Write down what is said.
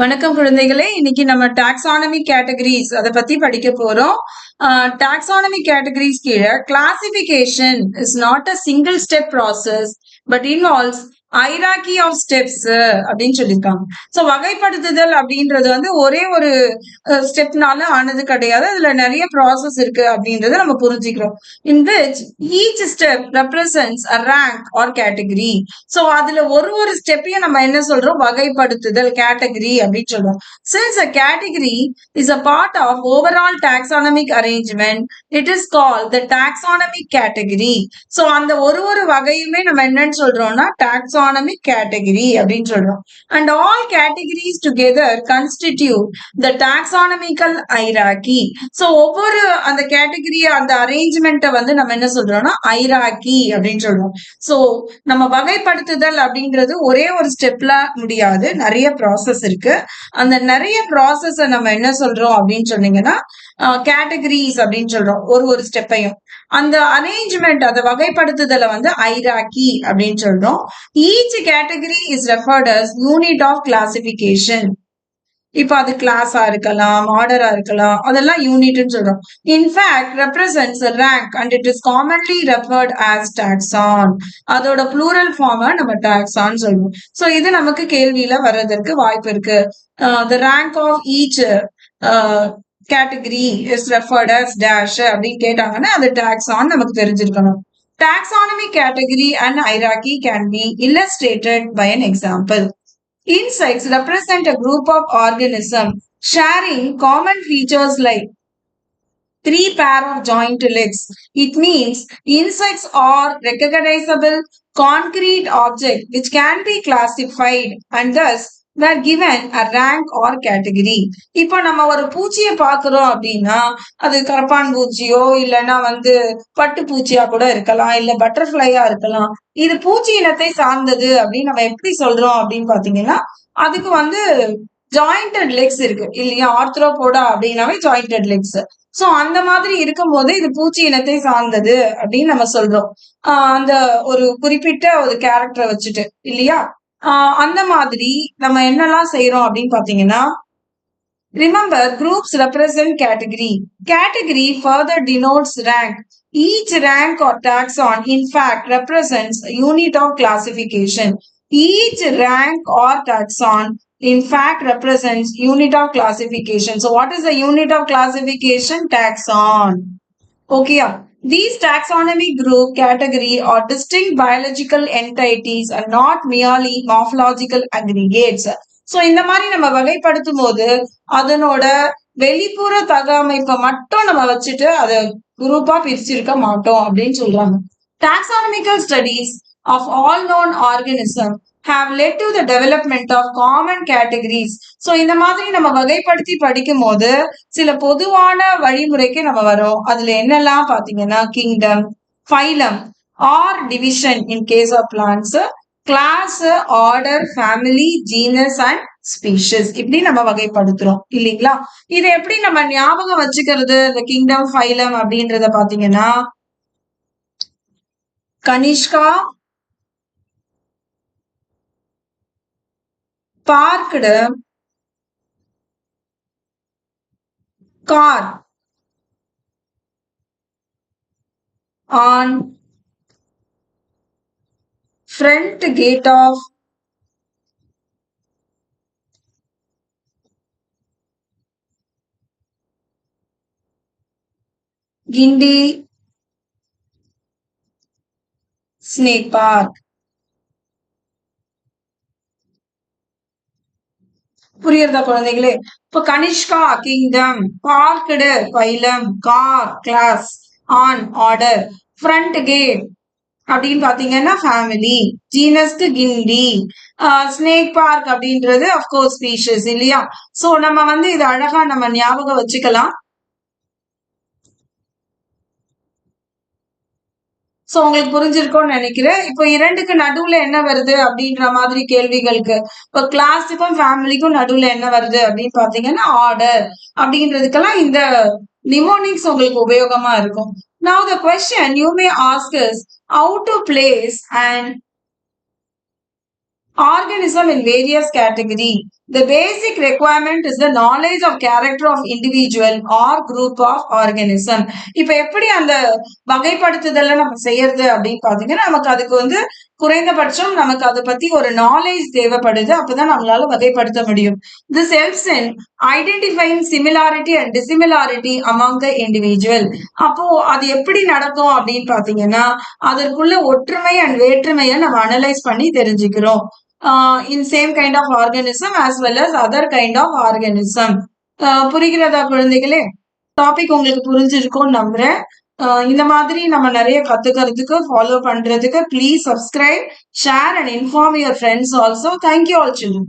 வணக்கம் குழந்தைகளே. இன்னைக்கு நம்ம டாக்ஸானமி கேட்டகரிஸ் அதை பத்தி படிக்க போறோம். டாக்ஸானமி கேட்டகரிஸ் கீழே classification is not a single step process but involves hierarchy of steps அப்படின்னு சொல்லியிருக்காங்க. ஸோ வகைப்படுத்துதல் அப்படின்றது வந்து ஒரே ஒரு uh, ஸ்டெப்னால ஆனது கிடையாது. அதுல நிறைய ப்ராசஸ் இருக்கு அப்படின்றத நம்ம புரிஞ்சுக்கிறோம். In which each step represents a rank or category so அதுல ஒரு ஒரு ஸ்டெப்பையும் நம்ம என்ன சொல்றோம்? வகைப்படுத்துதல் கேட்டகரி அப்படின்னு சொல்றோம். Since a category is a part of overall taxonomic arrangement it is call the taxonomic category so அந்த ஒரு ஒரு வகையுமே நம்ம என்னன்னு சொல்றோம்னா டாக்ஸ் taxonomic category அப்படின்னு சொல்றோம். And all categories together constitute the taxonomical hierarchy so ஒவ்வொரு அந்த கேட்டகரி அந்த அரேஞ்ச்மெண்ட்டை வந்து நம்ம என்ன சொல்றோம்னா ஐராக்கி அப்படின்னு சொல்றோம். ஸோ நம்ம வகைப்படுத்துதல் அப்படிங்கிறது ஒரே ஒரு ஸ்டெப்ல முடியாது. நிறைய ப்ராசஸ் இருக்கு. அந்த நிறைய ப்ராசஸை நம்ம என்ன சொல்றோம் அப்படின்னு சொன்னீங்கன்னா கேட்டகரிஸ் அப்படின்னு சொல்றோம். ஒரு ஒரு ஸ்டெப்பையும் அந்த அரேஞ்ச்மெண்ட் அந்த வகைப்படுத்துதலை வந்து ஐராக்கி அப்படின்னு சொல்றோம். Each category is referred as unit of classification இப்போ அது கிளாஸா இருக்கலாம் ஆர்டரா இருக்கலாம் அதெல்லாம் யூனிட்னு சொல்றோம். In fact represents rank and it is commonly referred as taxon அதோட ப்ளூரல் ஃபார்ம நம்ம டாக்ஸான் சொல்லுவோம். ஸோ இது நமக்கு கேள்வியில வர்றதற்கு வாய்ப்பு இருக்கு. The rank of each category is referred as dash அப்படின்னு கேட்டாங்கன்னா அது டாக்ஸான் நமக்கு தெரிஞ்சிருக்கணும். Taxonomy category and hierarchy can be illustrated by an example. Insects represent a group of organisms sharing common features like three pair of joint legs. It means insects are recognizable concrete object which can be classified and thus where given a rank or category இப்போ நம்ம ஒரு பூச்சியை பார்க்கிறோம் அப்படின்னா அது கரப்பான் பூச்சியோ இல்லைன்னா வந்து பட்டு பூச்சியா கூட இருக்கலாம் இல்ல பட்டர்ஃபிளையா இருக்கலாம். இது பூச்சி இனத்தை சார்ந்தது அப்படின்னு நம்ம எப்படி சொல்றோம் அப்படின்னு பாத்தீங்கன்னா அதுக்கு வந்து ஜாயிண்டட் லெக்ஸ் இருக்கு. இல்லையா? ஆர்த்ரோபோடா அப்படின்னாவே ஜாயிண்டட் லெக்ஸ் சோ அந்த மாதிரி இருக்கும்போது இது பூச்சி இனத்தை சார்ந்தது அப்படின்னு நம்ம சொல்றோம். அந்த ஒரு குறிப்பிட்ட ஒரு கேரக்டரை வச்சுட்டு இல்லையா? ஆஹ் அந்த மாதிரி நம்ம என்னெல்லாம் செய்யறோம் அப்படின்னு பாத்தீங்கன்னா remember groups represent category category further denotes rank each rank or taxon in fact represents unit of classification each rank or taxon in fact represents unit of classification. So what is the unit of classification? Taxon. Okay. These taxonomy group category or distinct biological entities are not merely morphological aggregates. So இந்த மாதிரி நம்ம வகைப்படுத்தும் போது அதனோட வெளிப்புற தகவமைப்பை மட்டும் நம்ம வச்சுட்டு அதை குரூப்பா பிரிச்சிருக்க மாட்டோம் அப்படின்னு சொல்றாங்க taxonomical studies of all known organism have led to the development of common categories so இந்த மாதிரி நம்ம வகைப்படுத்தி படிக்கும் போது சில பொதுவான வழிமுறைக்கு நம்ம வரோம். அதுல என்னெல்லாம் பாத்தீங்கன்னா kingdom phylum or division in case of plants class order family genus and species இப்படி நம்ம வகைப்படுத்துறோம். இல்லைங்களா? இதை எப்படி நம்ம ஞாபகம் வச்சுக்கிறது? இந்த கிங்டம் ஃபைலம் அப்படின்றத பாத்தீங்கன்னா Kanishka parked car on front gate of Gindi Snake Park. புரியுறதா குழந்தைகளே? இப்ப Kanishka kingdom parked phylum car class on order front gate அப்படின்னு பாத்தீங்கன்னா ஃபேமிலி ஜீனஸ்க்கு கிண்டி ஸ்னேக் பார்க் அப்படின்றது அஃப்கோர்ஸ் ஸ்பீஷஸ் இல்லையா? சோ நம்ம வந்து இது அழகா நம்ம ஞாபகம் வச்சுக்கலாம். சோ உங்களுக்கு புரிஞ்சிருக்கும்னு நினைக்கிறேன். இப்போ இரண்டுக்கு நடுவுல என்ன வருது அப்படின்ற மாதிரி கேள்விகளுக்கு. இப்போ கிளாஸுக்கும் ஃபேமிலிக்கும் நடுவுல என்ன வருது அப்படின்னு பாத்தீங்கன்னா ஆர்டர் அப்படின்றதுக்கெல்லாம் இந்த நிமோனிக்ஸ் உங்களுக்கு உபயோகமா இருக்கும். Now the question you may ask us is how to place an organism in various category? The basic requirement is the knowledge of character of individual or group of organism. இப்ப எப்படி அந்த வகைப்படுத்துதல நம்ம செய்யறது அப்படின்னு பாத்தீங்கன்னா, நமக்கு அதுக்கு வந்து குறைந்தபட்சம் நமக்கு அத பத்தி ஒரு நாலேஜ் தேவைப்படுது. அப்பதான் நம்மளால வகைப்படுத்த முடியும். The helps in identifying similarity and dissimilarity among the individual அப்போ அது எப்படி நடக்கும் அப்படின்னு பாத்தீங்கன்னா, அதற்குள்ள ஒற்றுமை அண்ட் வேற்றுமையை நம்ம அனலைஸ் பண்ணி தெரிஞ்சுக்கிறோம். Uh, in same kind of organism as well as other kind of organism. புரிகிறதா குழந்தைகளே? டாபிக் உங்களுக்கு புரிஞ்சிருக்கும் நம்புறேன். இந்த மாதிரி நம்ம நிறைய கத்துக்கிறதுக்கு ஃபாலோ பண்றதுக்கு please subscribe share and inform your friends also thank you all children